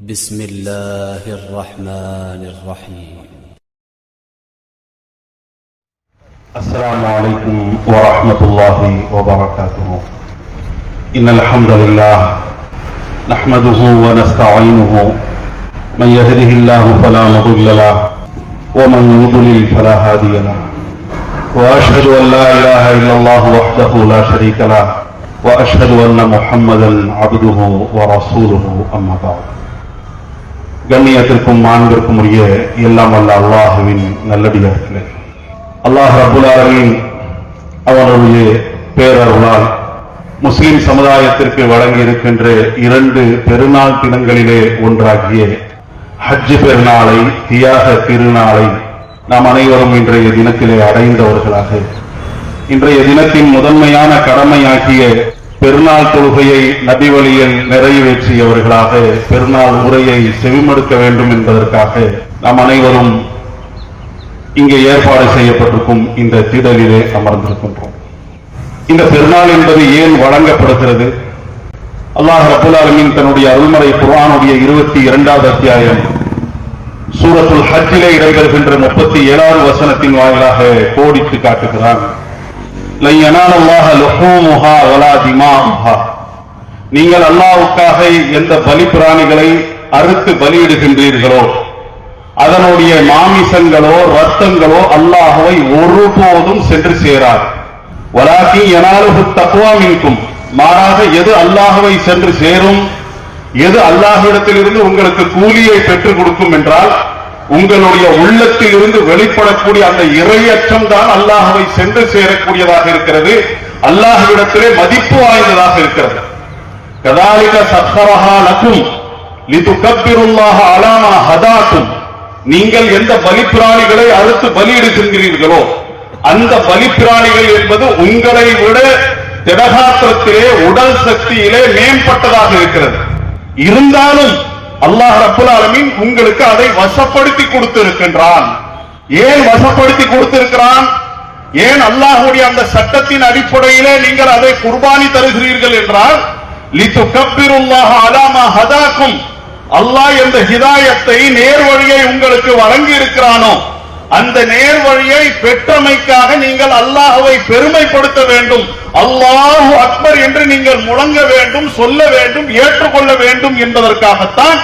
بسم الله الرحمن الرحيم. السلام عليكم ورحمة الله وبركاته. إن الحمد لله نحمده ونستعينه. من يهده الله فلا مضل له ومن يضلل فلا هادي له. وأشهد أن لا إله إلا الله وحده لا شريك له وأشهد أن محمدا عبده ورسوله أما بعد. கண்ணியத்திற்கும் மாண்பிற்கும் உரிய எல்லாம் அல்ல அல்லாஹுவின் நல்லடியார்களே. அல்லாஹ் அபுல்லாரின் அவருடைய அவனுடைய பேரருளால் முஸ்லிம் சமுதாயத்திற்கு வழங்கி இருக்கின்ற இரண்டு பெருநாள் தினங்களிலே ஒன்றாகிய ஹஜ் பெருநாளை தியாக திருநாளை நாம் அனைவரும் இன்றைய தினத்திலே அடைந்தவர்களாக. இன்றைய தினத்தின் முதன்மையான கடமையாகிய பெருநாள் தொழுகையை நபி வழியில் நிறைவேற்றியவர்களாக பெருநாள் உரையை செவிமடுக்க வேண்டும் என்பதற்காக நாம் அனைவரும் இங்கே ஏற்பாடு செய்யப்பட்டிருக்கும் இந்த திடலிலே அமர்ந்திருக்கின்றோம். இந்த பெருநாள் என்பது ஏன் வழங்கப்படுகிறது? அல்லாஹ் ரபுல் அலமின் தன்னுடைய அருள்மறை குரானுடைய இருபத்தி இரண்டாவது அத்தியாயம் சூரத்துல் ஹஜ்ஜிலே இடம்பெறுகின்ற முப்பத்தி ஏழாவது வசனத்தின் வாயிலாக கோடிட்டு காட்டுகிறான். நீங்கள் அல்லாவுக்காக எந்த பலி பிராணிகளை அறுத்து பலியிடுகின்றீர்களோ அதனுடைய மாமிசங்களோ ரத்தங்களோ அல்லாஹவை ஒருபோதும் சென்று சேராது. வலாக்கி எனாலுகு தக்குவா மின்கும். மாறாக எது அல்லாஹவை சென்று சேரும்? எது அல்லாஹ் இடத்திலிருந்து உங்களுக்கு கூலியை பெற்றுக் கொடுக்கும் என்றால் உங்களுடைய உள்ளத்தில் இருந்து வெளிப்படக்கூடிய அந்த இறையற்றம் தான் அல்லாஹவை சென்று சேரக்கூடியதாக இருக்கிறது. அல்லாஹ்விடத்திலே மதிப்பு வாய்ந்ததாக இருக்கிறது. கதாலிக சத்ஹரஹா லக்கும் லிதுகப்பிருல்லாஹ அலாமா ஹதாக்கும் நீங்கள் எந்த பலிப்பிராணிகளை அறுத்து பலியிடுகின்றீர்களோ அந்த பலிப்பிராணிகள் என்பது உங்களை விட திடகாத்திரத்திலே உடல் சக்தியிலே மேம்பட்டதாக இருக்கிறது. இருந்தாலும் அல்லாஹ் ரப்புல் ஆலமின் உங்களுக்கு அதை வசப்படுத்தி கொடுத்திருக்கின்றான். ஏன் வசப்படுத்தி கொடுத்திருக்கிறான்? ஏன் அல்லாஹுடைய அந்த சட்டத்தின் அடிப்படையிலே நீங்கள் அதை குர்பானி தருகிறீர்கள் என்றால் லிதுகப்பிருல்லாஹ அலாமா ஹதாக்கும். அல்லாஹ் என்ற ஹிதாயத்தை நேர்வழியை உங்களுக்கு வழங்கி இருக்கிறானோ அந்த நேர் வழியை பெற்றமைக்காக நீங்கள் அல்லாஹுவை பெருமைப்படுத்த வேண்டும். அல்லாஹு அக்பர் என்று நீங்கள் முழங்க வேண்டும் சொல்ல வேண்டும் ஏற்றுக்கொள்ள வேண்டும் என்பதற்காகத்தான்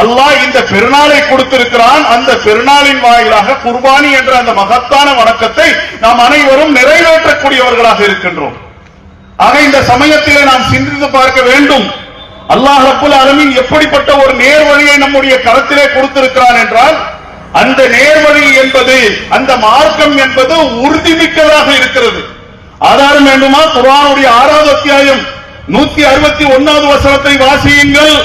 அல்லாஹ் இந்த பெருநாளை கொடுத்திருக்கிறான். அந்த பெருநாளின் வாயிலாக குர்பானி என்ற அந்த மகத்தான வணக்கத்தை நாம் அனைவரும் நிறைவேற்றக்கூடியவர்களாக இருக்கின்றோம். ஆக இந்த சமயத்திலே நாம் சிந்தித்து பார்க்க வேண்டும். அல்லாஹ் அப்புல் அலமின் எப்படிப்பட்ட ஒரு நேர் வழியை நம்முடைய கரத்திலே கொடுத்திருக்கிறான் என்றால் அந்த நேர்வழி என்பது அந்த மார்க்கம் என்பது உறுதிமிக்கதாக இருக்கிறது. ஆதாரம் வேண்டுமா? குரானுடைய ஆறாவது அத்தியாயம் நூத்தி அறுபத்தி ஒன்னாவது வசனத்தை வாசியுங்கள்.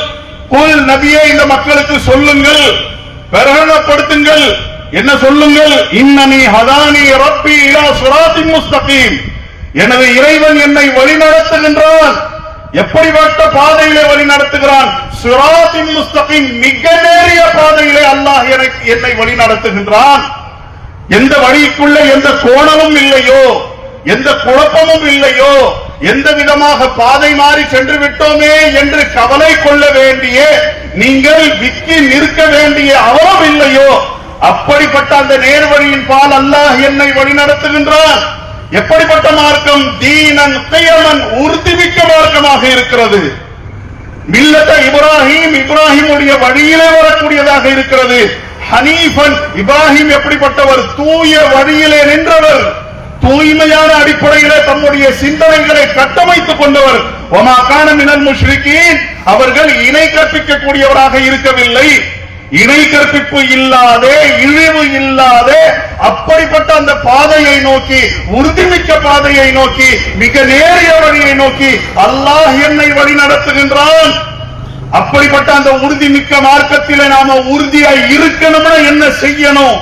குல் நபியே இந்த மக்களுக்கு சொல்லுங்கள். பிரகடனப்படுத்துங்கள். என்ன சொல்லுங்கள்? இன்னனி ஹதானி ரப்பி இலா சுராத்தி முஸ்தகீம். எனது இறைவன் என்னை வழிநடத்துகின்றான். எப்படிப்பட்ட பாதையிலே வழி நடத்துகிறான்? சுராத்தின் முஸ்தகிம் மிக நேரிய பாதையிலே அல்லாஹ் எனக்கு என்னை வழி நடத்துகின்றான். எந்த வழிக்குள்ள எந்த கோணமும் இல்லையோ எந்த குழப்பமும் இல்லையோ எந்த விதமாக பாதை மாறி சென்று விட்டோமே என்று கவலை கொள்ள வேண்டிய நீங்கள் விக்கி நிற்க வேண்டிய அவலம் இல்லையோ அப்படிப்பட்ட அந்த நேர்வழியின் பால் அல்லாஹ் என்னை வழி நடத்துகின்றான். எப்படிப்பட்ட மார்க்கம்? தீனன் கையமன் உறுதிமிக்க மார்க்கமாக இருக்கிறது. மில்லத்த இப்ராஹிம் இப்ராஹிமுடைய வழியிலே வரக்கூடியதாக இருக்கிறது. ஹனீஃபன் இப்ராஹிம் எப்படிப்பட்டவர்? தூய வழியிலே நின்றவர். தூய்மையான அடிப்படையிலே தம்முடைய சிந்தனைகளை கட்டமைத்துக் கொண்டவர். ஒமாக்கான கான மினல் அவர்கள் இணை கற்பிக்கக்கூடியவராக இருக்கவில்லை. இணை கற்பிப்பு இல்லாதே இழிவு இல்லாதே அப்படிப்பட்ட அந்த பாதையை நோக்கி உறுதிமிக்க பாதையை நோக்கி மிக நேரிய வழியை நோக்கி அல்லாஹ் என்னை வழி நடத்துகின்றான். அப்படிப்பட்ட அந்த உறுதிமிக்க மார்க்கத்திலே நாம உறுதியாய் இருக்கணும்னா என்ன செய்யணும்?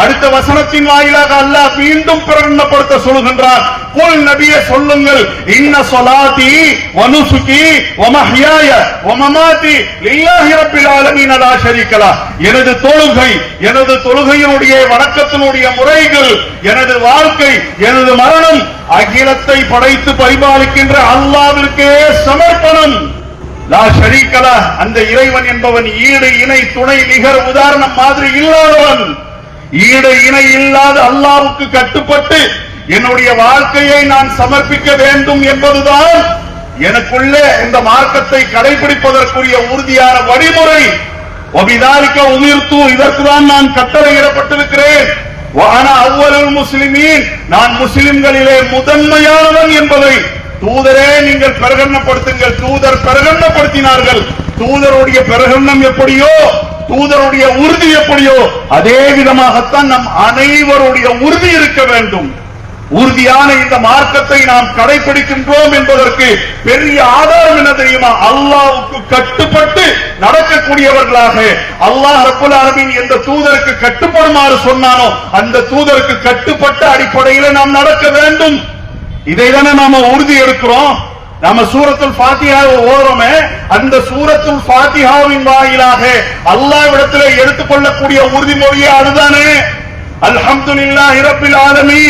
அடுத்த வசனத்தின் வாயிலாக அல்லாஹ் மீண்டும் பிரகடனப்படுத்த சொல்லுகின்றார். குல் நபியே சொல்லுங்கள் இன்ன சொலாதி வனுசுகி வமஹியாய வமமாதி லில்லாஹி ரப்பில் ஆலமீன் அலா ஷரீகலா. எனது தொழுகை எனது தொழுகையினுடைய வணக்கத்தினுடைய முறைகள் எனது வாழ்க்கை எனது மரணம் அகிலத்தை படைத்து பரிபாலிக்கின்ற அல்லாவிற்கே சமர்ப்பணம். லா ஷரீகல அந்த இறைவன் என்பவன் ஈடு இணை துணை நிகர் உதாரணம் மாதிரி இல்லாதவன். ஈடு இணை இல்லாத அல்லாவுக்கு கட்டுப்பட்டு என்னுடைய வாழ்க்கையை நான் சமர்ப்பிக்க வேண்டும் என்பதுதான் எனக்குள்ளே இந்த மார்க்கத்தை கடைபிடிப்பதற்குரிய உறுதியான வழிமுறை. ஒபிதாரிக்க உமிர்த்து இதற்குதான் நான் கட்டளையிடப்பட்டிருக்கிறேன். வான அவ்வளவு முஸ்லிமீன் நான் முஸ்லிம்களிலே முதன்மையானவன் என்பதை தூதரே நீங்கள் பிரகடனப்படுத்துங்கள். தூதர் பிரகடனப்படுத்தினார்கள். தூதருடைய பிரகடனம் எப்படியோ தூதருடைய உறுதி எப்படியோ அதே விதமாகத்தான் நம் அனைவருடைய உறுதி இருக்க வேண்டும். உறுதியான இந்த மார்க்கத்தை நாம் கடைபிடிக்கின்றோம் என்பதற்கு பெரிய ஆதாரம் என்ன தெரியுமா? அல்லாவுக்கு கட்டுப்பட்டு நடக்கக்கூடியவர்களாக அல்லாஹ் அப்புல் ஆலமீன் எந்த தூதருக்கு கட்டுப்படுமாறு சொன்னானோ அந்த தூதருக்கு கட்டுப்பட்ட அடிப்படையில் நாம் நடக்க வேண்டும். இதை தானே நாம உறுதி எடுக்கிறோம். நம்ம சூரத்துல் பாத்தியாவை ஓதுறோமே அந்த சூரத்துல் ஃபாத்திஹாவின் வாயிலாக அல்லாஹ்விடத்திலே எடுத்துக்கொள்ளக்கூடிய உறுதிமொழியே அதுதானே. அல்ஹம்துலில்லாஹி இறப்பில் ஆலமி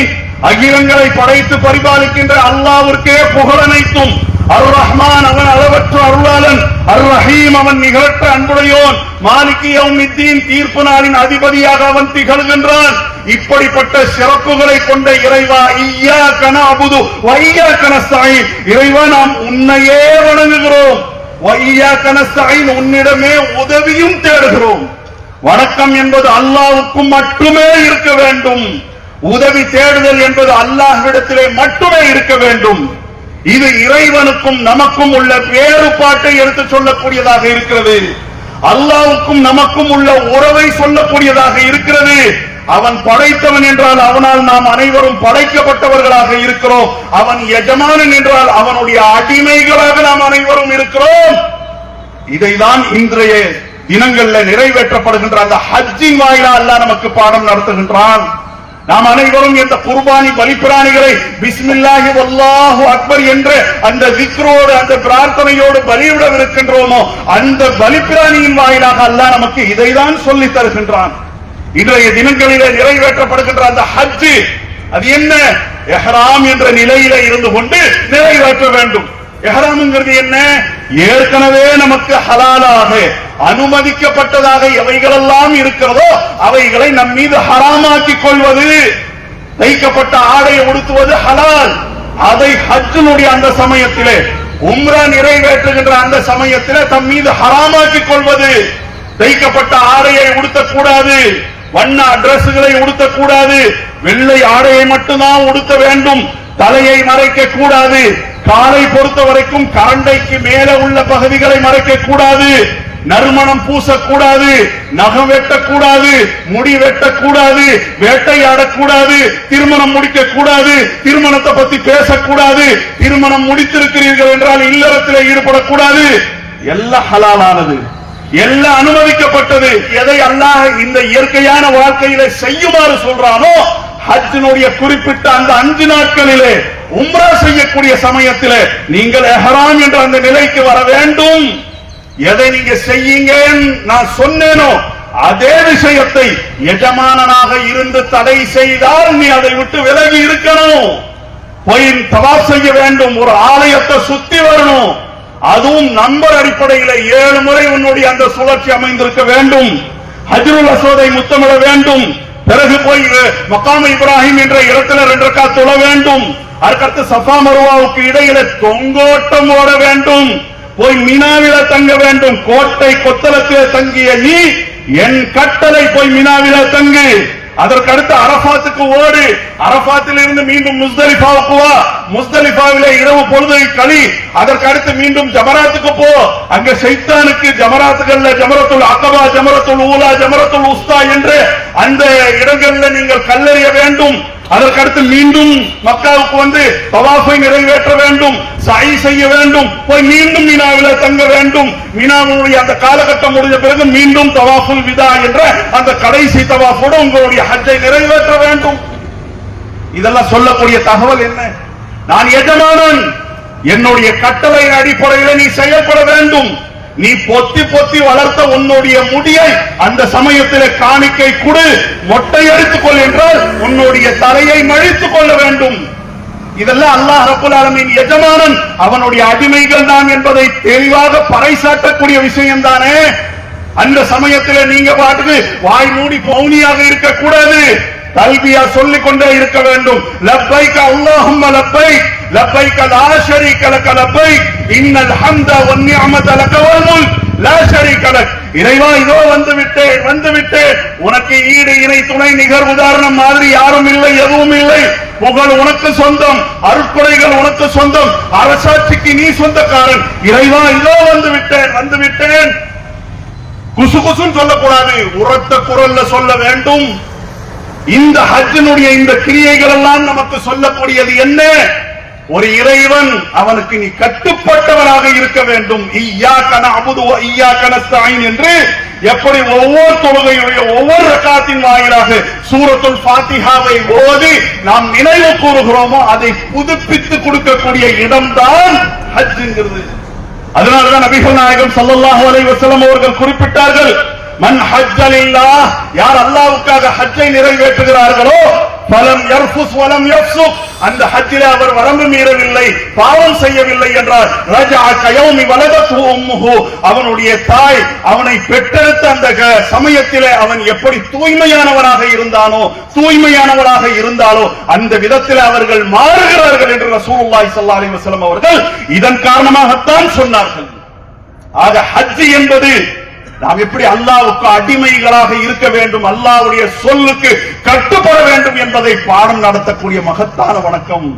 அகிலங்களை படைத்து பரிபாலிக்கின்ற அல்லாவிற்கே புகழனைத்தும் அர் ரஹ்மான் அவன் அளவற்ற அருளாளன். அர் ரஹீம் அவன் நிகழற்ற அன்புடையோன். மாலிகி யௌமித்தீன் தீர்ப்பு நாளின் அதிபதியாக அவன் திகழ்கின்றான். இப்படிப்பட்ட சிறப்புகளை கொண்ட இறைவா ஐயா கன அபுது வையா கனஸ்தாயின் இறைவா நாம் உன்னையே வணங்குகிறோம். வையா கனஸ்தாயின் உன்னிடமே உதவியும் தேடுகிறோம். வணக்கம் என்பது அல்லாவுக்கும் மட்டுமே இருக்க வேண்டும். உதவி தேடுதல் என்பது அல்லாஹ்விடத்திலே மட்டுமே இருக்க வேண்டும். இது இறைவனுக்கும் நமக்கும் உள்ள வேறுபாட்டை எடுத்து சொல்லக்கூடியதாக இருக்கிறது. அல்லாவுக்கும் நமக்கும் உள்ள உறவை சொல்லக்கூடியதாக இருக்கிறது. அவன் படைத்தவன் என்றால் அவனால் நாம் அனைவரும் படைக்கப்பட்டவர்களாக இருக்கிறோம். அவன் எஜமானன் என்றால் அவனுடைய அடிமைகளாக நாம் அனைவரும் இருக்கிறோம். இதைதான் இன்றைய தினங்கள்ல நிறைவேற்றப்படுகின்ற அந்த ஹஜ்ஜின் வாயிலா அல்லாஹ் நமக்கு பாடம் நடத்துகின்றான். நாம் அனைவரும் இந்த குர்பானி பலிப்பிராணிகளை பிஸ்மில்லாஹி வல்லாஹு அக்பர் என்ற அந்த விக்ரோடு அந்த பிரார்த்தனையோடு பலியிடவிருக்கின்றோமோ அந்த பலிப்பிராணியின் வாயிலாக அல்லாஹ் நமக்கு இதை தான் சொல்லித் தருகின்றான். இன்றைய தினங்களிலே நிறைவேற்றப்படுகின்ற அந்த ஹஜ்ஜு அது என்ன? எஹராம் என்ற நிலையில இருந்து கொண்டு நிறைவேற்ற வேண்டும். எஹராம்ங்கிறது என்ன? ஏற்கனவே நமக்கு ஹலாலாக அனுமதிக்கப்பட்டதாக எவைகளெல்லாம் இருக்கிறதோ அவைகளை நம் மீது ஹராமாக்கிக் கொள்வது. தைக்கப்பட்ட ஆடையை உடுத்துவது ஹலால். அதை ஹஜ்ஜினுடைய அந்த சமயத்திலே உம்ரா நிறைவேற்றுகின்ற அந்த சமயத்திலே தம் மீது ஹராமாக்கிக் கொள்வது. தைக்கப்பட்ட ஆடையை உடுத்தக்கூடாது. வண்ண அட்ரஸ்களை உடுத்தக்கூடாது. வெள்ளை ஆடையை மட்டும்தான் உடுத்த வேண்டும். தலையை மறைக்க கூடாது காலை பொறுத்த வரைக்கும் கரண்டைக்கு மேல உள்ள பகுதிகளை மறைக்க கூடாது நறுமணம் பூசக்கூடாது நகம் வெட்டக்கூடாது முடி வெட்டக்கூடாது வேட்டையாடக்கூடாது திருமணம் முடிக்க கூடாது திருமணத்தை பத்தி பேசக்கூடாது திருமணம் முடித்திருக்கிறீர்கள் என்றால் இல்லறத்திலே ஈடுபடக்கூடாது. எல்லாம் ஹலாலானது. எல்லாம் அனுமதிக்கப்பட்டது. எதை அல்லாஹ் இந்த இயற்கையான வாழ்க்கையில செய்யுமாறு சொல்றானோ ஹஜ்ஜினுடைய குறிப்பிட்ட அந்த அஞ்சு நாட்களிலே உம்ரா செய்யக்கூடிய சமயத்திலே நீங்கள் எஹராம் என்ற அந்த நிலைக்கு வர வேண்டும். எதை நீங்க செய்யுங்க நான் சொன்னேனோ அதே விஷயத்தை எஜமானனாக இருந்து தடை செய்தால் நீ அதை விட்டு விலகி இருக்கணும். போய் தவா செய்ய வேண்டும் ஒரு ஆலயத்தை சுத்தி வரணும். அதுவும் நம்பர் அடிப்படையில் ஏழு முறை உன்னுடைய அந்த சுழற்சி அமைந்திருக்க வேண்டும். ஹஜ்ருல் அசோதை முத்தமிட வேண்டும். பிறகு போய் மக்காம இப்ராஹிம் என்ற இடத்துல ரெண்டு ரக்கா தொழ வேண்டும். அதுக்கடுத்து சஃபா மருவாவுக்கு இடையில தொங்கோட்டம் ஓட வேண்டும். போய் மினாவில தங்க வேண்டும். கோட்டை கொத்தளத்திலே தங்கிய நீ என் கட்டளை போய் மினாவில தங்கு. அதற்கடுத்து அரபாத்துக்கு ஓடு. அரபாத்தில் இருந்து மீண்டும் முஸ்தலிஃபாவுக்கு வா. முஸ்தலிஃபாவிலே இரவு பொழுதை களி அதற்கடுத்து மீண்டும் ஜமராத்துக்கு போ. அங்க சைத்தானுக்கு ஜமராத்துகள்ல ஜமரத்துல் அக்கபா ஜமரத்துல் ஊலா ஜமரத்துல் உஸ்தா என்று அந்த இடங்கள்ல நீங்கள் கல்லறிய வேண்டும். அதற்கடுத்து மீண்டும் மக்காவுக்கு வந்து தவாஃபை நிறைவேற்ற வேண்டும் சாய் செய்ய வேண்டும் போய் மீண்டும் மீனாவில தங்க வேண்டும். மீனாவுடைய அந்த காலகட்டம் முடிஞ்ச பிறகு மீண்டும் தவாஃபுல் விதா என்ற அந்த கடைசி தவாஃபோடு உங்களுடைய ஹஜ்ஜை நிறைவேற்ற வேண்டும். இதெல்லாம் சொல்லக்கூடிய தகவல் என்ன? நான் எஜமானன். என்னுடைய கட்டளை அடிப்படையில் நீ செயல்பட வேண்டும். நீ பொத்தி பொத்தி வளர்த்த உன்னுடைய முடியை அந்த சமயத்தில் காணிக்கை கொடு மொட்டை எடுத்துக் கொள் என்றால் உன்னுடைய தலையை மழித்துக் கொள்ள வேண்டும். இதெல்லாம் அல்லாஹ் ரப்பல் ஆலமின் எஜமானன் அவனுடைய அடிமைகள் தான் என்பதை தெளிவாக பறைசாட்டக்கூடிய விஷயம் தானே. அந்த சமயத்துல நீங்க பாட்டுக்கு வாய் மூடி பவுனியாக இருக்கக்கூடாது. கல்வியா சொல்லிக் கொண்டே இருக்க வேண்டும். லப்பைக்கு அல்லாஹும்ம லப்பைக். لبيك لا شريك لك لبيك. இன்னல் الحمد வன் لك والملك. لا شريك லா இறைவா இதோ வந்து விட்டேன் வந்து விட்டேன் உனக்கு ஈடு இணை துணை நிகர் உதாரணம் மாதிரி யாரும் இல்லை எதுவும் இல்லை. புகழ் உனக்கு சொந்தம் அருட்கொடைகள் உனக்கு சொந்தம் அரசாட்சிக்கு நீ சொந்தக்காரன். இறைவா இதோ வந்து விட்டேன் வந்து விட்டேன் குசு குசுன்னு சொல்லக்கூடாது. உரத்த குரல்ல சொல்ல வேண்டும். இந்த ஹஜ்ஜினுடைய இந்த கிரியைகள் எல்லாம் நமக்கு சொல்லக்கூடியது என்ன? ஒரு இறைவன் அவனுக்கு நீ கட்டுப்பட்டவனாக இருக்க வேண்டும். ஐயா கன அமுது ஐயா கனஸ்தாயின் என்று எப்படி ஒவ்வொரு தொழுகையுடைய ஒவ்வொரு ரக்காத்தின் வாயிலாக சூரத்துல் ஃபாத்திஹாவை ஓதி நாம் நினைவு கூறுகிறோமோ அதை புதுப்பித்து கொடுக்கக்கூடிய இடம்தான் ஹஜ்ஜுங்கிறது. அதனாலதான் நபிகள் நாயகம் ஸல்லல்லாஹு அலைஹி வஸல்லம் அவர்கள் குறிப்பிட்டார்கள் மன் ஹஜ்ஜலில்லாஹ் யார் அல்லாவுக்காக ஹஜ்ஜை நிறைவேற்றுகிறார்களோ பலம் எர்ஃபுஸ் வலம் எஃப்சுக் அந்த ஹஜ்ஜிலே அவர் வரம்பு மீறவில்லை பாவம் செய்யவில்லை என்றார். ரஜா கயோமி வலதத்து உம்முஹு. அவனுடைய தாய் அவனை பெற்றெடுத்த அந்த க- சமயத்திலே அவன் எப்படி தூய்மையானவனாக இருந்தானோ தூய்மையானவனாக இருந்தாலோ அந்த விதத்தில் அவர்கள் மாறுகிறார்கள் என்று ரசூலுல்லாஹி ஸல்லல்லாஹு அலைஹி வஸல்லம் அவர்கள் இதன் காரணமாகத்தான் சொன்னார்கள். ஆக ஹஜ் என்பது நாம் எப்படி அல்லாவுக்கு அடிமைகளாக இருக்க வேண்டும் அல்லாவுடைய சொல்லுக்கு கட்டுப்பட வேண்டும் என்பதை பாடம் நடத்தக்கூடிய மகத்தான வணக்கம்.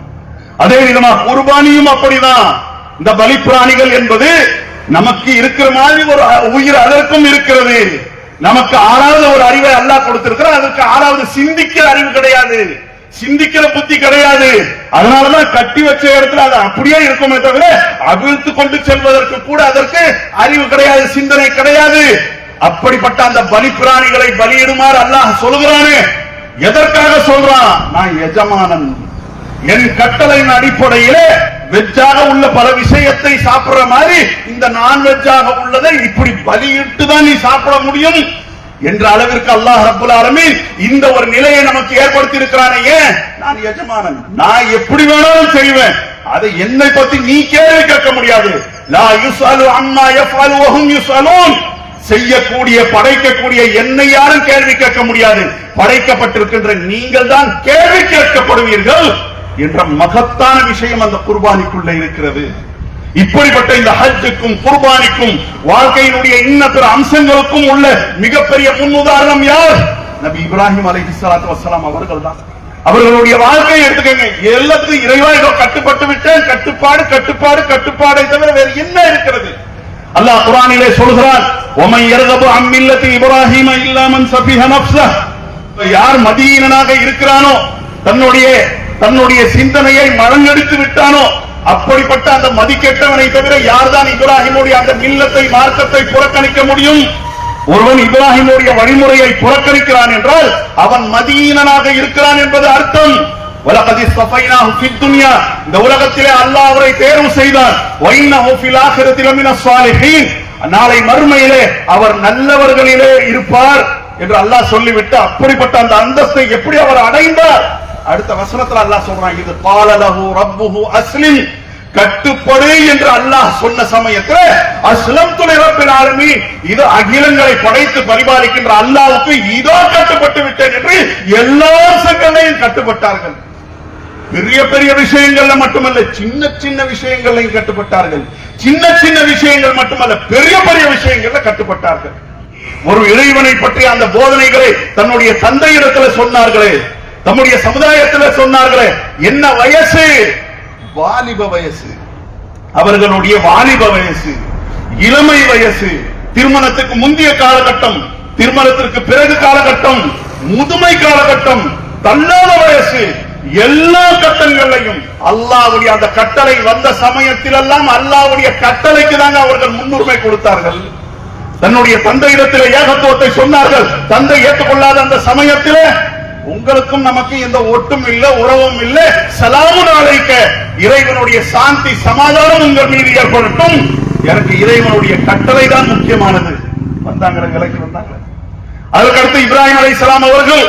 அதே விதமா குர்பானியும் அப்படிதான். இந்த பலிப்பிராணிகள் என்பது நமக்கு இருக்கிற மாதிரி ஒரு உயிர் அதற்கும் இருக்கிறது. நமக்கு ஆறாவது ஒரு அறிவை அல்லாஹ் கொடுத்திருக்கிறார் அதற்கு ஆறாவது சிந்திக்கிற அறிவு கிடையாது. சிந்திக்கிற புத்தி கிடையாது. அதனாலதான் கட்டி வச்ச இடத்துல அது அப்படியே இருக்குமே தவிர அவிழ்த்து கொண்டு செல்வதற்கு கூட அதற்கு அறிவு கிடையாது சிந்தனை கிடையாது. அப்படிப்பட்ட அந்த பலி பிராணிகளை பலியிடுமாறு அல்லாஹ் சொல்கிறானே. எதற்காக சொல்றான்? நான் எஜமானன். என் கட்டளையின் அடிப்படையிலே வெஜ்ஜாக உள்ள பல விஷயத்தை சாப்பிடுற மாதிரி இந்த நான் வெஜ்ஜாக உள்ளதை இப்படி பலியிட்டு தான் நீ சாப்பிட முடியும். என்ற அளவிற்கு அல்லாஹ் ரப்புல் இந்த ஒரு நிலையை நமக்கு ஏற்படுத்தி இருக்கிறானே ஏன்? நான் எஜமானன். நான் எப்படி வேணாலும் செய்வேன். அதை என்னை பத்தி நீ கேள்வி கேட்க முடியாது. லா யுசாலு அம்மா எஃபாலு ஒஹும் யுஸ்அலூன். செய்யக்கூடிய படைக்கக்கூடிய என்னை யாரும் கேள்வி கேட்க முடியாது. படைக்கப்பட்டிருக்கின்ற நீங்கள் தான் கேள்வி கேட்கப்படுவீர்கள் என்ற மகத்தான விஷயம் அந்த குர்பானிக்குள்ள இருக்கிறது. இப்படிப்பட்ட இந்த ஹஜ்ஜுக்கும் குர்பானிக்கும் வாழ்க்கையினுடைய இன்ன அம்சங்களுக்கும் உள்ள மிகப்பெரிய முன்னுதாரணம் யார்? நபி இப்ராஹிம் அலை இஸ்லாத்து வசலாம் அவர்கள் தான். அவர்களுடைய வாழ்க்கையை எடுத்துக்கங்க. எல்லாத்துக்கும் இறைவா ஏதோ கட்டுப்பட்டு விட்டேன். கட்டுப்பாடு கட்டுப்பாடு கட்டுப்பாடை தவிர வேற என்ன இருக்கிறது? அல்லாஹ் குரானிலே சொல்கிறான் ஒமை யர்கபு அம்மில்லத்து இப்ராஹிம இல்லாமன் மன் சஃபிஹ யார் மதீனனாக இருக்கிறானோ தன்னுடைய தன்னுடைய சிந்தனையை மழங்கெடுத்து விட்டானோ அப்படிப்பட்ட அந்த மதிக்கெட்டவனை தவிர யார்தான் இப்ராஹிமுடைய அந்த மில்லத்தை மார்க்கத்தை புறக்கணிக்க முடியும்? ஒருவன் இப்ராஹிமுடைய வழிமுறையை புறக்கணிக்கிறான் என்றால் அவன் மதியீனனாக இருக்கிறான் என்பது அர்த்தம். இந்த உலகத்திலே அல்லாஹ் அவரை தேர்வு செய்தான். நாளை மறுமையிலே அவர் நல்லவர்களிலே இருப்பார் என்று அல்லாஹ் சொல்லிவிட்டு அப்படிப்பட்ட அந்த அந்தஸ்தை எப்படி அவர் அடைந்தார்? அடுத்த வசனத்தில் அல்லாஹ் சொல்றான் இது பாலலஹு ரப்புஹு அஸ்லிம். கட்டுப்படு என்று அல்லாஹ் சொன்ன சமயத்தில் அஸ்லம் துணை ரப்பில் இது அகிலங்களை படைத்து பரிபாலிக்கின்ற அல்லாவுக்கு இதோ கட்டுப்பட்டு விட்டேன் என்று எல்லா சங்கங்களையும் கட்டுப்பட்டார்கள். பெரிய பெரிய விஷயங்கள்ல மட்டுமல்ல சின்ன சின்ன விஷயங்களையும் கட்டுப்பட்டார்கள். சின்ன சின்ன விஷயங்கள் மட்டுமல்ல பெரிய பெரிய விஷயங்கள்ல கட்டுப்பட்டார்கள். ஒரு இறைவனை பற்றிய அந்த போதனைகளை தன்னுடைய தந்தையிடத்துல சொன்னார்களே தம்முடைய சமுதாயத்துல சொன்னார்களே என்ன வயசு? வாலிப வயசு அவர்களுடைய வாலிப வயசு இளமை வயசு திருமணத்துக்கு முந்தைய காலகட்டம் திருமணத்திற்கு பிறகு காலகட்டம் முதுமை காலகட்டம் தள்ளாத வயசு எல்லா கட்டங்களையும் அல்லாவுடைய அந்த கட்டளை வந்த சமயத்திலெல்லாம் அல்லாவுடைய கட்டளைக்கு தாங்க அவர்கள் முன்னுரிமை கொடுத்தார்கள். தன்னுடைய தந்தையிடத்தில் ஏகத்துவத்தை சொன்னார்கள். தந்தை ஏற்றுக்கொள்ளாத அந்த சமயத்தில் உங்களுக்கும் நமக்கு எந்த ஒட்டும் இல்ல உறவும் இல்ல. சலாமு நாளைக்க இறைவனுடைய சாந்தி சமாதானம் உங்கள் மீது ஏற்படட்டும். எனக்கு இறைவனுடைய கட்டளை தான் முக்கியமானது. வந்தாங்க விலைக்கு வந்தாங்க அதற்கடுத்து இப்ராஹிம் அலைஹிஸ்ஸலாம் அவர்கள்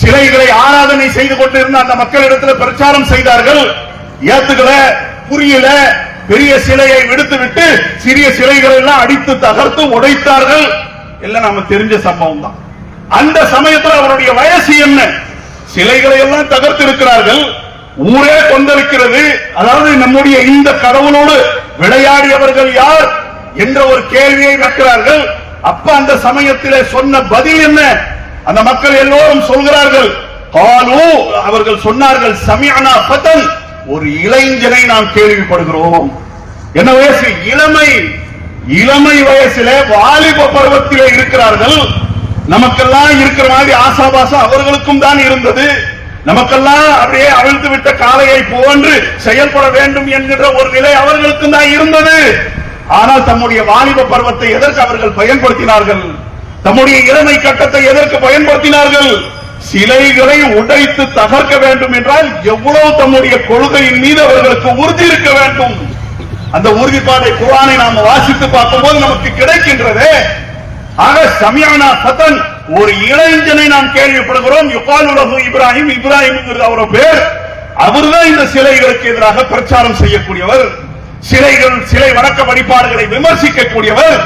சிலைகளை ஆராதனை செய்து கொண்டிருந்த அந்த மக்களிடத்தில் பிரச்சாரம் செய்தார்கள். ஏத்துக்கல புரியல. பெரிய சிலையை விடுத்து விட்டு சிறிய சிலைகளை எல்லாம் அடித்து தகர்த்து உடைத்தார்கள். எல்லாம் நாம தெரிஞ்ச சம்பவம் தான் அந்த சமயத்தில் அவருடைய வயசு என்ன? சிலைகளை எல்லாம் தகர்த்து இருக்கிறார்கள் ஊரே கொந்தளிக்கிறது. அதாவது நம்முடைய இந்த கடவுளோடு விளையாடியவர்கள் யார் என்ற ஒரு கேள்வியை வைக்கிறார்கள். அப்ப அந்த சமயத்திலே சொன்ன பதில் என்ன? அந்த மக்கள் எல்லோரும் சொல்கிறார்கள் காலு அவர்கள் சொன்னார்கள் சமியானா பதன் ஒரு இளைஞனை நாம் கேள்விப்படுகிறோம். என்ன வயசு? இளமை. இளமை வயசிலே வாலிப பருவத்திலே இருக்கிறார்கள். நமக்கெல்லாம் இருக்கிற மாதிரி ஆசாபாசம் அவர்களுக்கும் தான் இருந்தது. நமக்கெல்லாம் அப்படியே அவிழ்த்து விட்ட காலையை போன்று செயல்பட வேண்டும் என்கிற ஒரு நிலை அவர்களுக்கும் தான் இருந்தது. ஆனால் தம்முடைய வாலிப பருவத்தை எதற்கு அவர்கள் பயன்படுத்தினார்கள்? தம்முடைய இளமை கட்டத்தை எதற்கு பயன்படுத்தினார்கள்? சிலைகளை உடைத்து தகர்க்க வேண்டும் என்றால் எவ்வளவு தம்முடைய கொள்கையின் மீது அவர்களுக்கு உறுதி இருக்க வேண்டும்? அந்த உறுதிப்பாட்டை குரானை நாம் வாசித்து பார்க்கும்போது நமக்கு கிடைக்கின்றதே. ஆக சமியானா சதன் ஒரு இளைஞனை நாம் கேள்விப்படுகிறோம். யுகால் உலகு இப்ராஹிம் இப்ராஹிம் அவர் பேர். அவர்தான் இந்த சிலைகளுக்கு எதிராக பிரச்சாரம் செய்யக்கூடியவர். சிலைகள் சிலை வணக்க வழிபாடுகளை விமர்சிக்கக்கூடியவர்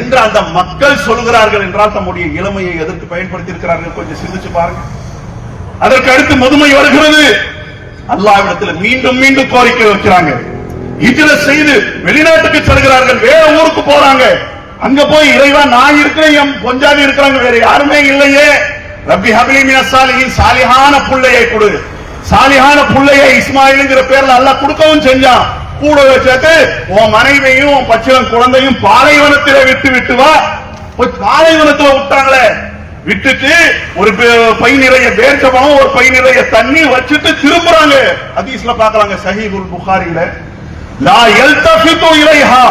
என்று அந்த மக்கள் சொல்கிறார்கள் என்றால் தம்முடைய இளமையை எதற்கு பயன்படுத்தி இருக்கிறார்கள் கொஞ்சம் சிந்திச்சு பாருங்க. அதற்கு அடுத்து முதுமை வருகிறது. அல்லாவிடத்தில் மீண்டும் மீண்டும் கோரிக்கை வைக்கிறாங்க. இதுல செய்து வெளிநாட்டுக்கு செல்கிறார்கள். வேற ஊருக்கு போறாங்க. அங்க போய் இறைவா நான் இருக்கிறேன் என் பொஞ்சாதி இருக்கிறாங்க வேற யாருமே இல்லையே. ரப்பி ஹபிலி மின சாலிஹான புள்ளையை கொடு. சாலிஹான புள்ளையை இஸ்மாயிலுங்கிற பேர்ல நல்லா கொடுக்கவும் செஞ்சான். கூட வச்சுட்டு உன் மனைவியும் உன் பச்சிலம் குழந்தையும் பாலைவனத்தில விட்டு விட்டு வா. போய் பாலைவனத்துல விட்டாங்களே. விட்டுட்டு ஒரு பை நிறைய பேர்ச்சபம் ஒரு பை நிறைய தண்ணி வச்சுட்டு திரும்புறாங்க. அதீஸ்ல பாக்குறாங்க சஹீஹுல் புகாரில லா எல்தஃபிது இலைஹா.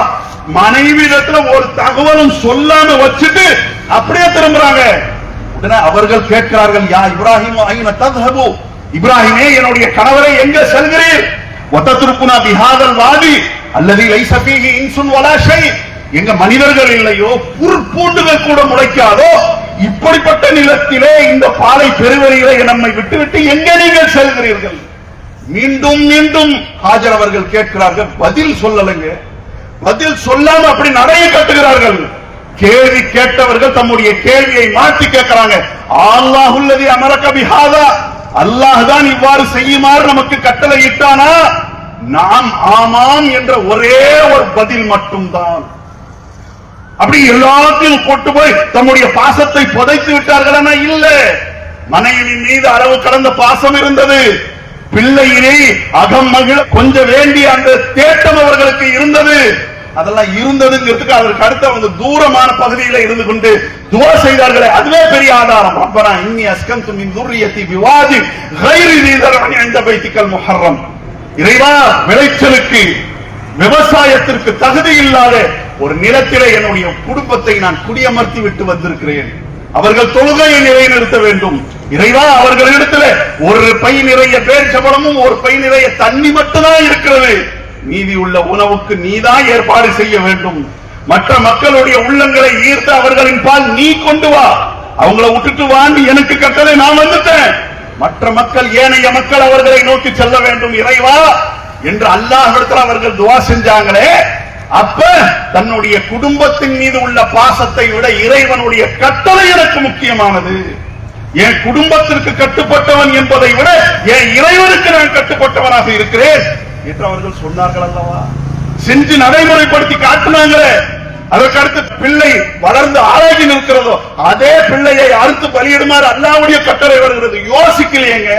மனைவியிடத்துல ஒரு தகவலும் சொல்லாம வச்சுட்டு அப்படியே திரும்புறாங்க. உடனே அவர்கள் கேட்கிறார்கள் யா இப்ராஹிம் ஐன தத்ஹபு இப்ராஹிமே என்னுடைய கணவரை எங்க செல்கிறீர்? வத்தத்ருக்குனா பிஹாதல் வாதி அல்லது லைஸ ஃபீஹி இன்சுன் வலா ஷை. எங்க மனிதர்கள் இல்லையோ புற்பூண்டுகள் கூட முளைக்காதோ? இப்படிப்பட்ட நிலத்திலே இந்த பாலை பெருவரிகளை நம்மை விட்டுவிட்டு எங்க நீங்கள் செல்கிறீர்கள்? மீண்டும் மீண்டும் ஹாஜர் அவர்கள் கேட்கிறார்கள் பதில் சொல்லலைங்க. பதில் சொல்லாம அப்படி நடைய கட்டுகிறார்கள். கேள்வி கேட்டவர்கள் தம்முடைய கேள்வியை மாற்றி கேட்கிறாங்க. அல்லாஹுல்லதி அமரக பிஹாதா. அல்லாஹ் தான் இவ்வாறு செய்யுமாறு நமக்கு கட்டளை இட்டானா நாம் ஆமாம் என்ற ஒரே ஒரு பதில் மட்டும்தான். அப்படி எல்லாத்தையும் கொண்டு போய் தம்முடைய பாசத்தை புதைத்து விட்டார்களா இல்ல. மனைவி மீது அளவு கடந்த பாசம் இருந்தது. பிள்ளையிலே அகம் மகிழ கொஞ்சம் வேண்டிய அந்த தேட்டம் அவர்களுக்கு இருந்தது. அதெல்லாம் இருந்ததுங்கிறதுக்கு அதற்கு அடுத்து அவங்க தூரமான பகுதியில இருந்து கொண்டு துவா செய்தார்களே. அதுவே பெரிய ஆதாரம். அப்பறம் இன்னி அஸ்கம் துமின் துர்ரியத்தி விவாதி கைரி நீதரவணி அந்த பைத்திக்கல் முஹர்ரம். இறைவா விளைச்சலுக்கு விவசாயத்திற்கு தகுதி இல்லாத ஒரு நிலத்திலே என்னுடைய குடும்பத்தை நான் குடியமர்த்தி விட்டு வந்திருக்கிறேன். அவர்கள் தொழுகையை நிலைநிறுத்த வேண்டும். இறைவா அவர்களிடத்துல ஒரு பை நிறைய பேர் சபலமும் ஒரு பை நிறைய தண்ணி மட்டும்தான் இருக்கிறது. மீதி உள்ள உணவுக்கு நீதான் ஏற்பாடு செய்ய வேண்டும். மற்ற மக்களுடைய உள்ளங்களை ஈர்த்து அவர்களின் பால் நீ கொண்டு வா. அவங்கள விட்டுட்டு வாண்டி எனக்கு கட்டளை நான் வந்துட்டேன். மற்ற மக்கள் ஏனைய மக்கள் அவர்களை நோக்கி செல்ல வேண்டும். இறைவா என்று அல்லாஹ் அவர்கள் துவா செஞ்சாங்களே அப்ப தன்னுடைய குடும்பத்தின் மீது உள்ள பாசத்தை விட இறைவனுடைய கட்டளை எனக்கு முக்கியமானது. என் குடும்பத்திற்கு கட்டுப்பட்டவன் என்பதை விட என் இறைவனுக்கு நான் கட்டுப்பட்டவனாக இருக்கிறேன் என்று அவர்கள் சொன்னார்கள் அல்லவா? செஞ்சு நடைமுறைப்படுத்தி காட்டினாங்களே. அதற்கு அடுத்து பிள்ளை வளர்ந்து ஆராய்ச்சி நிற்கிறதோ அதே பிள்ளையை அறுத்து பலியிடுமாறு அல்லாவுடைய கட்டளை வருகிறது. யோசிக்கலையேங்க.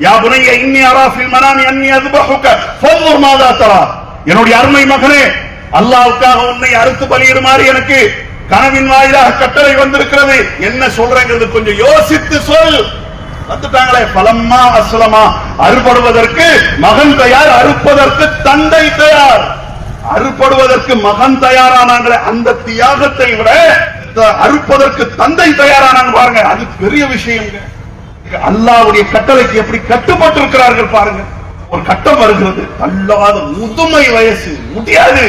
யா புனைய இன்னி அராஃபில் மனாமி அன்னி அதுபஹுக ஃபன்துர் மாதா தரா என்னுடைய அருமை மகனே அல்லாவுக்காக உன்னை அறுத்து பலியிடுமாறு எனக்கு கனவின் வாயிலாக கட்டளை வந்திருக்கிறது. என்ன சொல்றேங்கிறது கொஞ்சம் யோசித்து சொல். வந்துட்டாங்களே பலம்மா அசுலமா அறுபடுவதற்கு மகன் தயார் அறுப்பதற்கு தந்தை தயார். அறுபடுவதற்கு மகன் தயாரானாங்களே அந்த தியாகத்தை விட அறுப்பதற்கு தந்தை தயாரானாங்க பாருங்க அது பெரிய விஷயங்க அல்லாவுடைய கட்டளைக்கு எப்படி கட்டுப்பட்டு இருக்கிறார்கள் பாருங்க. ஒரு கட்டம் வருகிறது. தள்ளாத முதுமை வயசு முடியாது.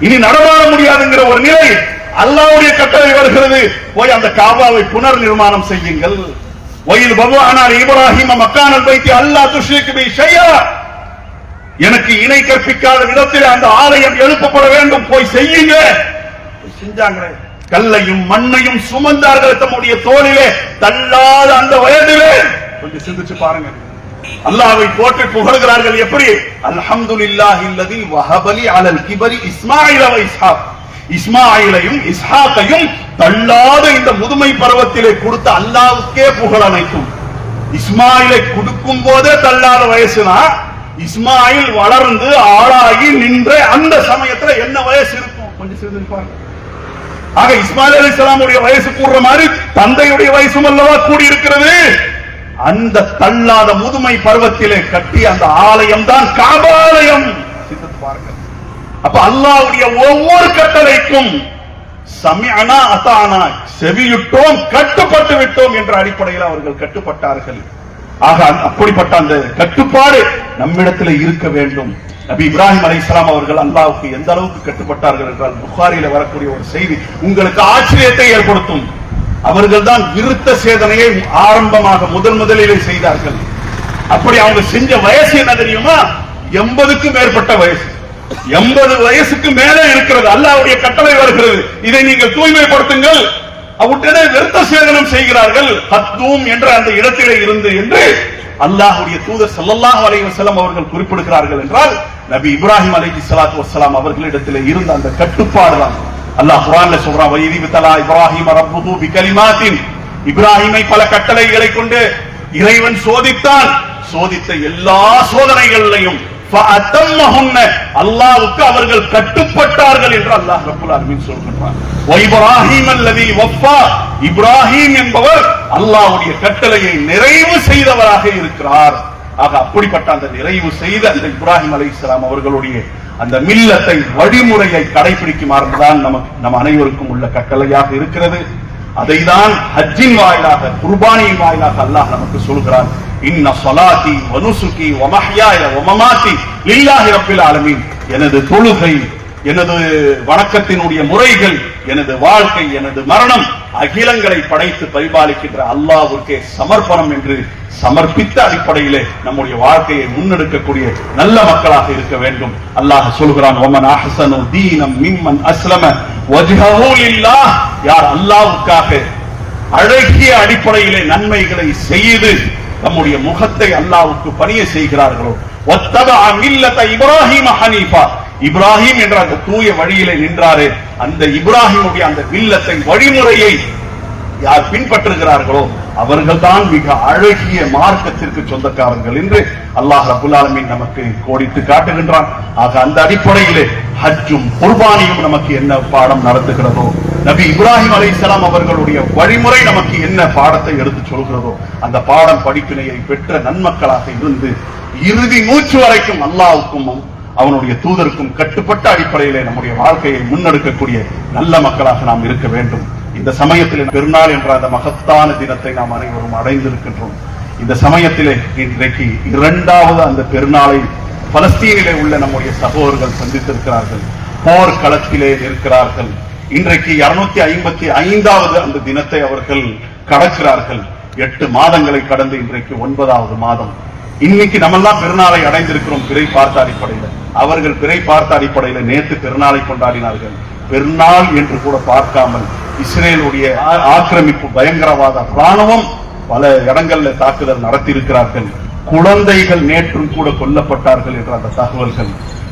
இனி நடமாட முடியாதுங்கிற ஒரு நிலை அல்லாவுடைய கட்டளை வருகிறது. போய் அந்த காபாவை புனர் நிர்மாணம் செய்யுங்கள். ஒயில் பகவானார் இப்ராஹிம் மக்கானல் வைத்து அல்லாஹ் துஷ்ரிக்கு செய்யா எனக்கு இணை கற்பிக்காத விதத்தில் அந்த ஆலயம் எழுப்பப்பட வேண்டும். போய் செய்யுங்க. செஞ்சாங்களே. கல்லையும் மண்ணையும் சுமந்தார்கள் தம்முடைய தோளிலே. தள்ளாத அந்த வயதிலே. கொஞ்சம் சிந்திச்சு பாருங்க. அல்லாவை போற்றி புகழ்கிறார்கள் எப்படி? அல்ஹம்து இல்லாஹில்லதி வஹபலி அலல் கிபரி இஸ்மாயில இஸ்ஹாப் இஸ்மாயிலையும் இஸ்ஹாக்கையும் தள்ளாத இந்த முதுமை பருவத்திலே கொடுத்த அல்லாவுக்கே புகழ் அனைத்தும். இஸ்மாயிலை கொடுக்கும் போதே தள்ளாத வயசுனா இஸ்மாயில் வளர்ந்து ஆளாகி நின்ற அந்த சமயத்துல என்ன வயசு இருக்கும்? கொஞ்சம் சிறிது ஆக இஸ்மாயில் அலி இஸ்லாமுடைய வயசு கூடுற மாதிரி தந்தையுடைய வயசும் அல்லவா கூடி இருக்கிறது அந்த தள்ளாத முதுமை பருவத்திலே கட்டி அந்த ஆலயம் தான் காபாலயம். சிந்தித்து பாருங்கள். அப்ப அல்லாவுடைய ஒவ்வொரு கட்டளைக்கும் சமிஅனா அசானா செவியுட்டோம் கட்டுப்பட்டு விட்டோம் என்ற அடிப்படையில் அவர்கள் கட்டுப்பட்டார்கள். ஆக அப்படிப்பட்ட அந்த கட்டுப்பாடு நம்மிடத்தில் இருக்க வேண்டும். நபி இப்ராஹிம் அலைஹிஸ்ஸலாம் அவர்கள் அல்லாவுக்கு எந்த அளவுக்கு கட்டுப்பட்டார்கள் என்றால் புகாரியில வரக்கூடிய ஒரு செய்தி உங்களுக்கு ஆச்சரியத்தை ஏற்படுத்தும். அவர்கள் தான் விருத்த சேதனையை ஆரம்பமாக முதல் முதலிலே செய்தார்கள். அப்படி அவங்க செஞ்ச வயசு என்ன தெரியுமா? எண்பதுக்கும் மேற்பட்ட வயசு. எண்பது வயசுக்கு மேலே இருக்கிறது. அல்லாவுடைய கட்டளை வருகிறது. இதை நீங்கள் தூய்மைப்படுத்துங்கள். உடனே விருத்த சேதனம் செய்கிறார்கள். ஹத்தூம் என்ற அந்த இடத்திலே இருந்து என்று அல்லாஹுடைய தூதர் சல்லல்லாஹ் அலைவசலம் அவர்கள் குறிப்பிடுகிறார்கள் என்றால் நபி இப்ராஹிம் அலைஹி ஸலாத்து வசலாம் அவர்களிடத்திலே இருந்த அந்த கட்டுப்பாடு தான் அல்லாஹ் குரான்ல சொல்றான் வைதிபத்தலா இப்ராஹிம் ரப்புஹு பிகலிமாத்தின். இப்ராஹிமை பல கட்டளைகளை கொண்டு இறைவன் சோதித்தான். சோதித்த எல்லா சோதனைகளையும் அல்லாவுக்கு அவர்கள் கட்டுப்பட்டார்கள் என்று அல்லாஹ் ரபுல் அலமின் சொல்கின்றார் இப்ராஹிம் என்பவர் அல்லாவுடைய கட்டளையை நிறைவு செய்தவராக இருக்கிறார். ஆக அப்படிப்பட்ட அந்த நிறைவு செய்த அந்த இப்ராஹிம் அலைஹிஸ்ஸலாம் அவர்களுடைய அந்த மில்லத்தை வழிமுறையை கடைபிடிக்குமாறுதான் நமக்கு நம் அனைவருக்கும் உள்ள கட்டளையாக இருக்கிறது. அதை தான் ஹஜ்ஜின் வாயிலாக குர்பானியின் வாயிலாக அல்லாஹ் நமக்கு சொல்கிறான். இன்ன ஸலாத்தி வனுசுகி நுசுகி இல்ல மஹ்யாய வ லில்லாஹி ரப்பில் ஆலமீன். எனது தொழுகை எனது வணக்கத்தினுடைய முறைகள் எனது வாழ்க்கை எனது மரணம் அகிலங்களை படைத்து பரிபாலிக்கின்ற அல்லாவுக்கே சமர்ப்பணம் என்று சமர்ப்பித்த அடிப்படையிலே நம்முடைய வாழ்க்கையை முன்னெடுக்கக்கூடிய நல்ல மக்களாக இருக்க வேண்டும். அல்லாஹ் சொல்கிறான் ஒமன் தீனம் மிம்மன் அஸ்லம வஜ்ஹஹு யார் அல்லாவுக்காக அழகிய அடிப்படையிலே நன்மைகளை செய்து தம்முடைய முகத்தை அல்லாவுக்கு பணிய செய்கிறார்களோ? வத்தபஅ மில்லத இப்ராஹிம ஹனீஃபா. இப்ராஹிம் என்ற அந்த தூய வழியில நின்றாரே அந்த இப்ராஹிமுடைய அந்த வில்லத்தை வழிமுறையை யார் பின்பற்றுகிறார்களோ அவர்கள்தான் மிக அழகிய மார்க்கத்திற்கு சொந்தக்காரர்கள் என்று அல்லாஹ் ரபுல் நமக்கு கோடித்து காட்டுகின்றான். ஆக அந்த அடிப்படையிலே ஹஜ்ஜும் குர்பானியும் நமக்கு என்ன பாடம் நடத்துகிறதோ நபி இப்ராஹிம் அலைஹிஸ்ஸலாம் அவர்களுடைய வழிமுறை நமக்கு என்ன பாடத்தை எடுத்து சொல்கிறதோ அந்த பாடம் படிப்பினையை பெற்ற நன்மக்களாக இருந்து இறுதி மூச்சு வரைக்கும் அல்லாவுக்கும் அவனுடைய தூதருக்கும் கட்டுப்பட்ட அடிப்படையிலே நம்முடைய வாழ்க்கையை முன்னெடுக்கக்கூடிய நல்ல மக்களாக நாம் இருக்க வேண்டும். இந்த சமயத்தில் பெருநாள் என்ற அந்த மகத்தான தினத்தை நாம் அனைவரும் அடைந்திருக்கின்றோம். இந்த சமயத்திலே இன்றைக்கு இரண்டாவது அந்த பெருநாளை பலஸ்தீனிலே உள்ள நம்முடைய சகோதரர்கள் சந்தித்திருக்கிறார்கள். போர் களத்திலே இருக்கிறார்கள் இன்றைக்கு இருநூத்தி ஐம்பத்தி ஐந்தாவது அந்த தினத்தை அவர்கள் கடக்கிறார்கள். எட்டு மாதங்களை கடந்து இன்றைக்கு ஒன்பதாவது மாதம். இன்னைக்கு நம்மெல்லாம் பெருநாளை அடைந்திருக்கிறோம் பிறை பார்த்த அடிப்படையில். அவர்கள் பிறை பார்த்த அடிப்படையில் நேற்று பெருநாளை கொண்டாடினார்கள். பெருநாள் என்று கூட பார்க்காமல் இஸ்ரேலுடைய ஆக்கிரமிப்பு பயங்கரவாத ராணுவம் பல இடங்கள்ல தாக்குதல் நடத்தியிருக்கிறார்கள். குழந்தைகள் நேற்றும் கூட கொல்லப்பட்டார்கள் என்ற அந்த தகவல்கள்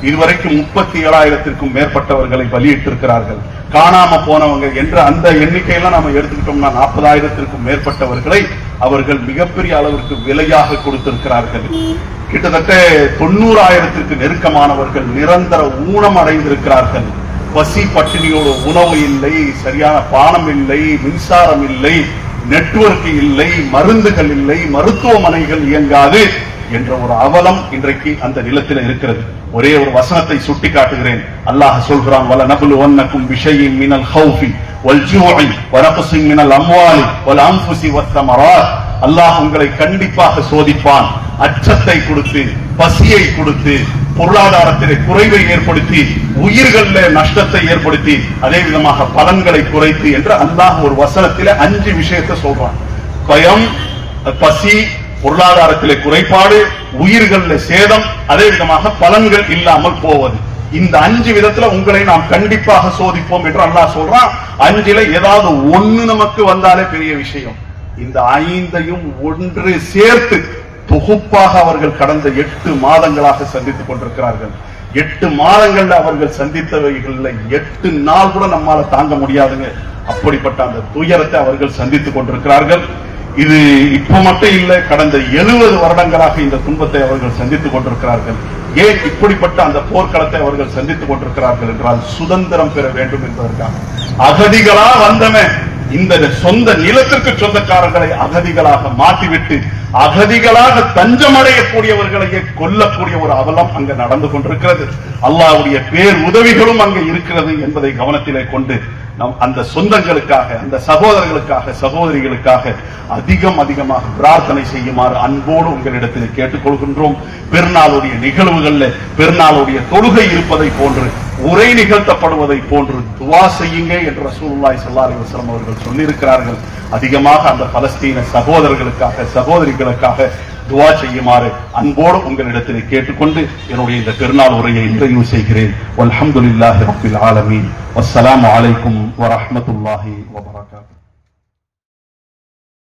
இதுவரைக்கும் முப்பத்தி ஏழாயிரத்திற்கும் மேற்பட்டவர்களை பலியிட்டிருக்கிறார்கள். காணாம போனவங்க என்ற அந்த எண்ணிக்கையெல்லாம் நம்ம எடுத்துக்கிட்டோம்னா நாற்பதாயிரத்திற்கும் மேற்பட்டவர்களை அவர்கள் மிகப்பெரிய அளவிற்கு விலையாக கொடுத்திருக்கிறார்கள். கிட்டத்தட்ட தொண்ணூறாயிரத்திற்கு நெருக்கமானவர்கள் நிரந்தர ஊனம் அடைந்திருக்கிறார்கள் பசி பட்டினியோட உணவு இல்லை சரியான பானம் இல்லை மின்சாரம் இல்லை நெட்வொர்க் இல்லை மருந்துகள் இல்லை மருத்துவமனைகள் இயங்காது என்ற ஒரு அவலம் இன்றைக்கு அந்த நிலத்தில் இருக்கிறது. ஒரே ஒரு வசனத்தை சுட்டி காட்டுகிறேன் அல்லாஹ் சொல்கிறான் வல நபுல் ஒன்னக்கும் விஷயம் மினல் ஹௌஃபி வல் ஜூஇ வ மினல் அம்வாலி வல் அன்ஃபுஸி வத்தமரா அல்லாஹ் உங்களை கண்டிப்பாக சோதிப்பான். அச்சத்தை கொடுத்து பசியை கொடுத்து பொருளாதாரத்திலே குறைவை ஏற்படுத்தி உயிர்கள்ல நஷ்டத்தை ஏற்படுத்தி அதே விதமாக பலன்களை குறைத்து என்று அல்லாஹ் ஒரு வசனத்திலே அஞ்சு விஷயத்தை சொல்றான். பயம் பசி பொருளாதாரத்திலே குறைபாடு உயிர்களில் சேதம் அதே விதமாக பலன்கள் இல்லாமல் போவது. இந்த அஞ்சு விதத்துல உங்களை நாம் கண்டிப்பாக சோதிப்போம் என்று அல்லாஹ் சொல்றான். அஞ்சுல ஏதாவது ஒண்ணு நமக்கு வந்தாலே பெரிய விஷயம். இந்த ஐந்தையும் ஒன்று சேர்த்து தொகுப்பாக அவர்கள் கடந்த எட்டு மாதங்களாக சந்தித்துக் கொண்டிருக்கிறார்கள். எட்டு மாதங்கள்ல அவர்கள் சந்தித்தவைகள்ல எட்டு நாள் கூட நம்மால தாங்க முடியாதுங்க. அப்படிப்பட்ட அந்த துயரத்தை அவர்கள் சந்தித்துக் கொண்டிருக்கிறார்கள். இது இப்ப மட்டும் இல்லை கடந்த எழுபது வருடங்களாக இந்த துன்பத்தை அவர்கள் சந்தித்துக் கொண்டிருக்கிறார்கள். ஏன் இப்படிப்பட்ட அந்த போர்க்களத்தை அவர்கள் சந்தித்துக் கொண்டிருக்கிறார்கள் என்றால் சுதந்திரம் பெற வேண்டும் என்பதற்காக. அகதிகளா வந்தவன் இந்த சொந்த நிலத்திற்கு சொந்தக்காரர்களை அகதிகளாக மாற்றிவிட்டு அகதிகளாக தஞ்சமடையக்கூடியவர்களையே கொல்லக்கூடிய ஒரு அவலம் அங்கு நடந்து கொண்டிருக்கிறது. அல்லாவுடைய பேர் உதவிகளும் அங்க இருக்கிறது என்பதை கவனத்திலே கொண்டு நம் அந்த சொந்தங்களுக்காக அந்த சகோதரர்களுக்காக சகோதரிகளுக்காக அதிகம் அதிகமாக பிரார்த்தனை செய்யுமாறு அன்போடு உங்களிடத்தில் கேட்டுக்கொள்கின்றோம். பெருநாளுடைய நிகழ்வுகள்ல பெருநாளுடைய தொழுகை இருப்பதை போன்று உரை நிகழ்த்தப்படுவதை போன்று துவா செய்யுங்க என்று ரசூலுல்லாஹி ஸல்லல்லாஹு அலைஹி அவர்கள் சொல்லியிருக்கிறார்கள். அதிகமாக அந்த பலஸ்தீன சகோதரர்களுக்காக சகோதரிகளுக்காக துவா செய்யுமாறு அன்போடு உங்களிடத்தில் கேட்டுக்கொண்டு என்னுடைய இந்த பெருநாள் உரையை நிறைவு செய்கிறேன். அல்ஹம்துலில்லாஹி ரப்பில் ஆலமீன். வஸ்ஸலாமு அலைக்கும் வரஹ்மத்துல்லாஹி வபரகாத்துஹு